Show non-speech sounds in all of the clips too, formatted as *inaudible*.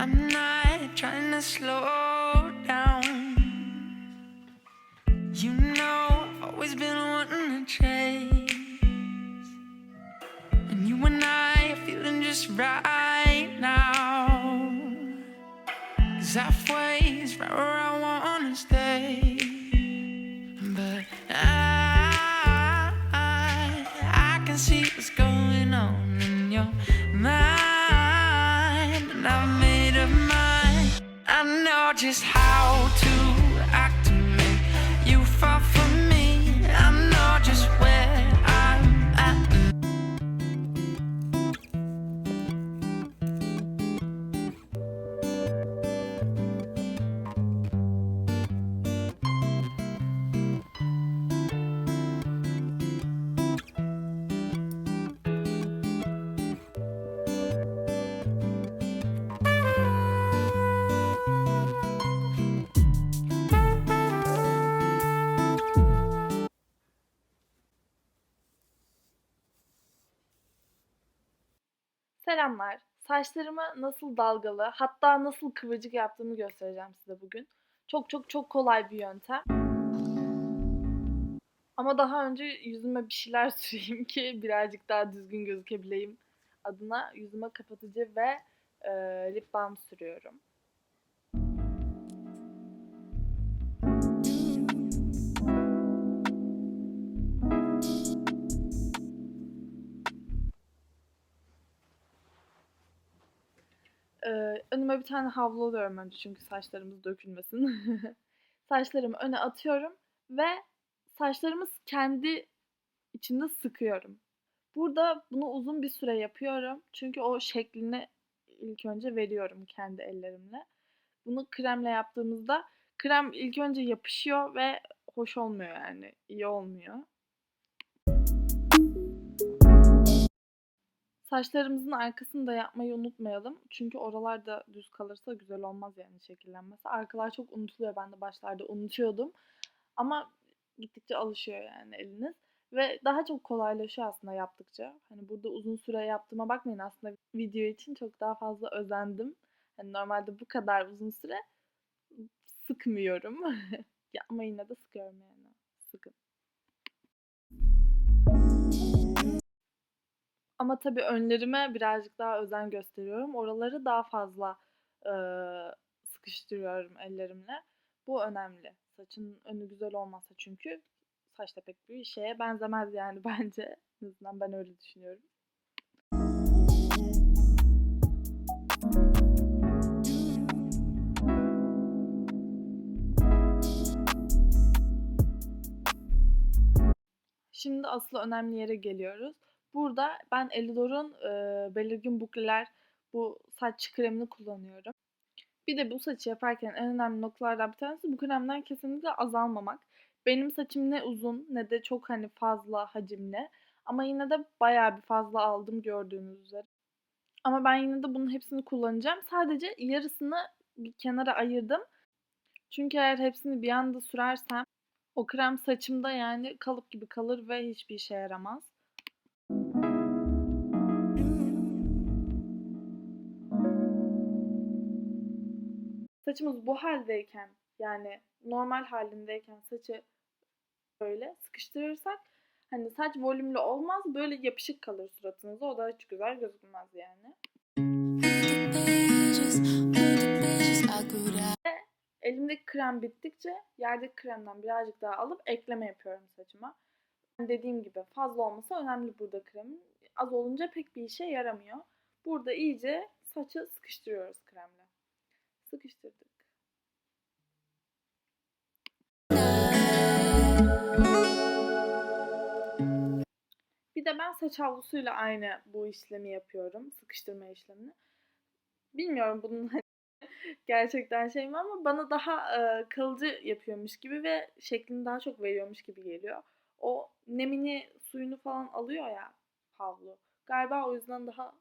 I'm not trying to slow down. You know, I've always been wanting to chase. And you and I are feeling just right now. Cause halfway is right where I wanna stay. But I, I, I can see what's going on in your mind. And I've just how to Selamlar. Saçlarımı nasıl dalgalı, hatta nasıl kıvırcık yaptığımı göstereceğim size bugün. Çok çok çok kolay bir yöntem. Ama daha önce yüzüme bir şeyler *laughs* süreyim ki birazcık daha düzgün gözükebileyim adına yüzüme kapatıcı ve e, lip balm sürüyorum. Ee, önüme bir tane havlu alıyorum önce çünkü saçlarımız dökülmesin. *laughs* Saçlarımı öne atıyorum ve saçlarımı kendi içinde sıkıyorum. Burada bunu uzun bir süre yapıyorum. Çünkü o şeklini ilk önce veriyorum kendi ellerimle. Bunu kremle yaptığımızda krem ilk önce yapışıyor ve hoş olmuyor yani. iyi olmuyor. Saçlarımızın arkasını da yapmayı unutmayalım. Çünkü oralar da düz kalırsa güzel olmaz yani şekillenmesi. Arkalar çok unutuluyor. Ben de başlarda unutuyordum. Ama gittikçe alışıyor yani eliniz. Ve daha çok kolaylaşıyor aslında yaptıkça. Hani burada uzun süre yaptığıma bakmayın aslında video için çok daha fazla özendim. Hani normalde bu kadar uzun süre sıkmıyorum. ama yine de sıkıyorum yani. Sıkın. Ama tabii önlerime birazcık daha özen gösteriyorum. Oraları daha fazla e, sıkıştırıyorum ellerimle. Bu önemli. Saçın önü güzel olmazsa çünkü saç da pek bir şeye benzemez yani *laughs* bence. En azından ben öyle düşünüyorum. Şimdi asıl önemli yere geliyoruz. Burada ben Elidor'un e, belirgin bukleler bu saç kremini kullanıyorum. Bir de bu saçı yaparken en önemli noktalardan bir tanesi bu kremden kesinlikle azalmamak. Benim saçım ne uzun ne de çok hani fazla hacimli. Ama yine de bayağı bir fazla aldım gördüğünüz üzere. Ama ben yine de bunun hepsini kullanacağım. Sadece yarısını bir kenara ayırdım. Çünkü eğer hepsini bir anda sürersem o krem saçımda yani kalıp gibi kalır ve hiçbir işe yaramaz. Saçımız bu haldeyken yani normal halindeyken saçı böyle sıkıştırırsak hani saç volümlü olmaz böyle yapışık kalır suratınıza o da hiç güzel gözükmez yani. Elimdeki krem bittikçe yerdeki kremden birazcık daha alıp ekleme yapıyorum saçıma. Dediğim gibi fazla olması önemli burada kremin. Az olunca pek bir işe yaramıyor. Burada iyice saçı sıkıştırıyoruz kremle. Sıkıştırdık. Bir de ben saç havlusuyla aynı bu işlemi yapıyorum. Sıkıştırma işlemini. Bilmiyorum bunun hani *laughs* gerçekten şey mi ama bana daha e, kalıcı yapıyormuş gibi ve şeklini daha çok veriyormuş gibi geliyor. O nemini, suyunu falan alıyor ya havlu. Galiba o yüzden daha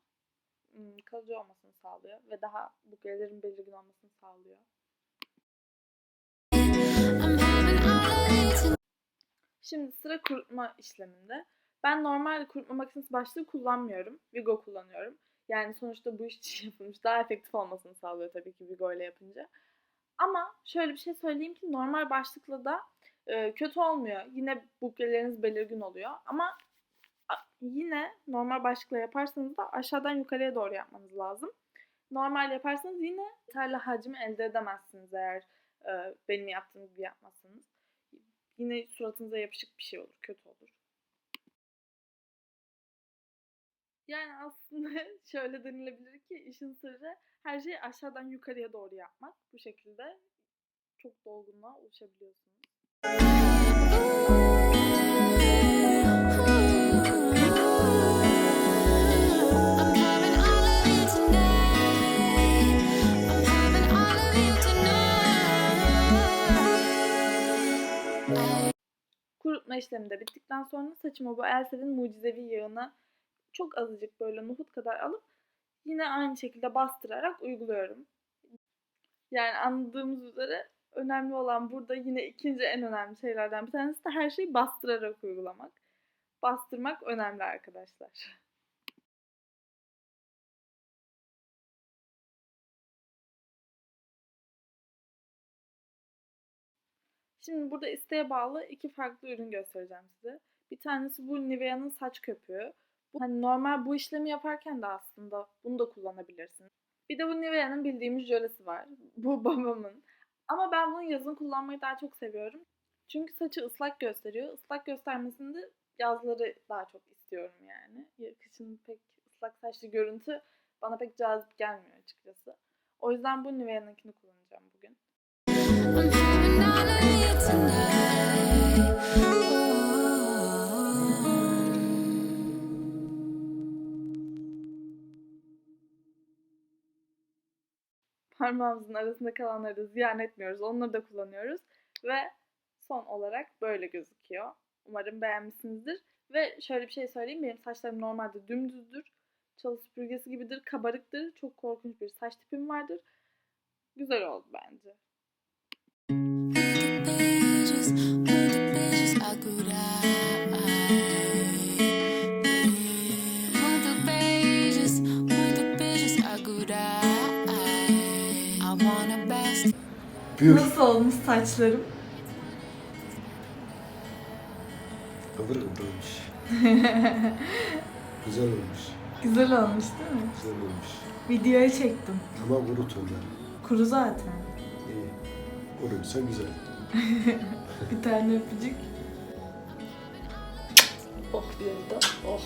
kalıcı olmasını sağlıyor ve daha buklelerin belirgin olmasını sağlıyor. Şimdi sıra kurutma işleminde. Ben normal kurutma makinesi başlığı kullanmıyorum. Vigo kullanıyorum. Yani sonuçta bu iş *laughs* yapılmış. Daha efektif olmasını sağlıyor tabii ki Vigo ile yapınca. Ama şöyle bir şey söyleyeyim ki normal başlıkla da e, kötü olmuyor. Yine bukleleriniz belirgin oluyor. Ama yine normal başlıkla yaparsanız da aşağıdan yukarıya doğru yapmanız lazım. Normal yaparsanız yine yeterli hacmi elde edemezsiniz eğer e, benim yaptığım gibi yapmazsanız. Yine suratınıza yapışık bir şey olur, kötü olur. Yani aslında *laughs* şöyle denilebilir ki işin sırrı her şeyi aşağıdan yukarıya doğru yapmak. Bu şekilde çok dolgunluğa ulaşabiliyorsunuz. Kurutma işlemi de bittikten sonra saçıma bu Elsel'in mucizevi yağını çok azıcık böyle nohut kadar alıp yine aynı şekilde bastırarak uyguluyorum. Yani anladığımız üzere önemli olan burada yine ikinci en önemli şeylerden bir tanesi de her şeyi bastırarak uygulamak. Bastırmak önemli arkadaşlar. Şimdi burada isteğe bağlı iki farklı ürün göstereceğim size. Bir tanesi bu Nivea'nın saç köpüğü. Bu, hani normal bu işlemi yaparken de aslında bunu da kullanabilirsiniz. Bir de bu Nivea'nın bildiğimiz jölesi var. *laughs* Bu babamın. Ama ben bunu yazın kullanmayı daha çok seviyorum. Çünkü saçı ıslak gösteriyor. Islak göstermesini de yazları daha çok istiyorum yani. Ya- Kışın pek ıslak saçlı görüntü bana pek cazip gelmiyor açıkçası. O yüzden bu Nivea'nınkini kullanacağım bugün. Parmağımızın arasında kalanları da ziyan etmiyoruz. Onları da kullanıyoruz. Ve son olarak böyle gözüküyor. Umarım beğenmişsinizdir. Ve şöyle bir şey söyleyeyim. Benim saçlarım normalde dümdüzdür. Çalı süpürgesi gibidir. Kabarıktır. Çok korkunç bir saç tipim vardır. Güzel oldu bence. Buyur. Nasıl olmuş saçlarım? Kıvır kıvrılmış. *laughs* Güzel olmuş. Güzel olmuş değil mi? Güzel olmuş. Videoya çektim. Ama kurut onları. Kuru zaten. İyi. Kuruysa güzel. *laughs* *laughs* Bir tane öpücük. Oh bir de. Oh.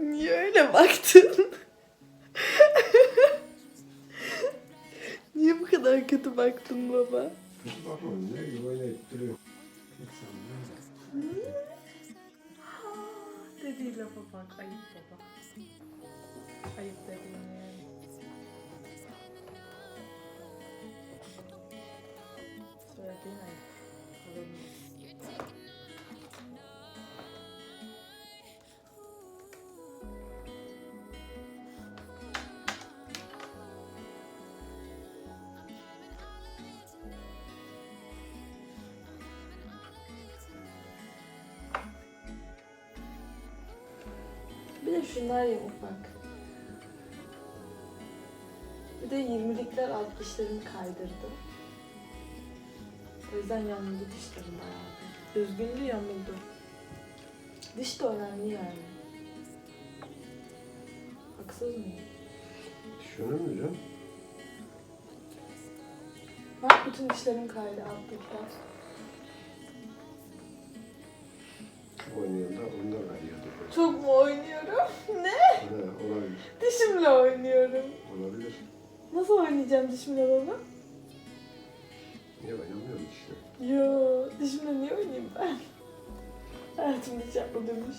Niye öyle baktın? *laughs* Niye bu kadar kötü baktın baba? Bakma ne böyle duruyor. Dediği lafa bak ayıp baba. De şunlar yamuk bak. Bir de 20'likler alt dişlerimi kaydırdı. O yüzden yamuldu dişlerim bayağı. Düzgündü yamuldu. Diş de önemli yani. Haksız mıyım? Şunu mu canım? Bak bütün dişlerim kaydı alttakiler. Oynuyorlar, onlar arıyordu. Çok mu oynuyorum? *laughs* ne? Ha, olabilir. Dişimle oynuyorum. Olabilir. Nasıl oynayacağım dişimle baba? Niye oynamıyorum işte. Yo, dişimle niye oynayayım ben? Hayatımda hiç yapmadığım iş.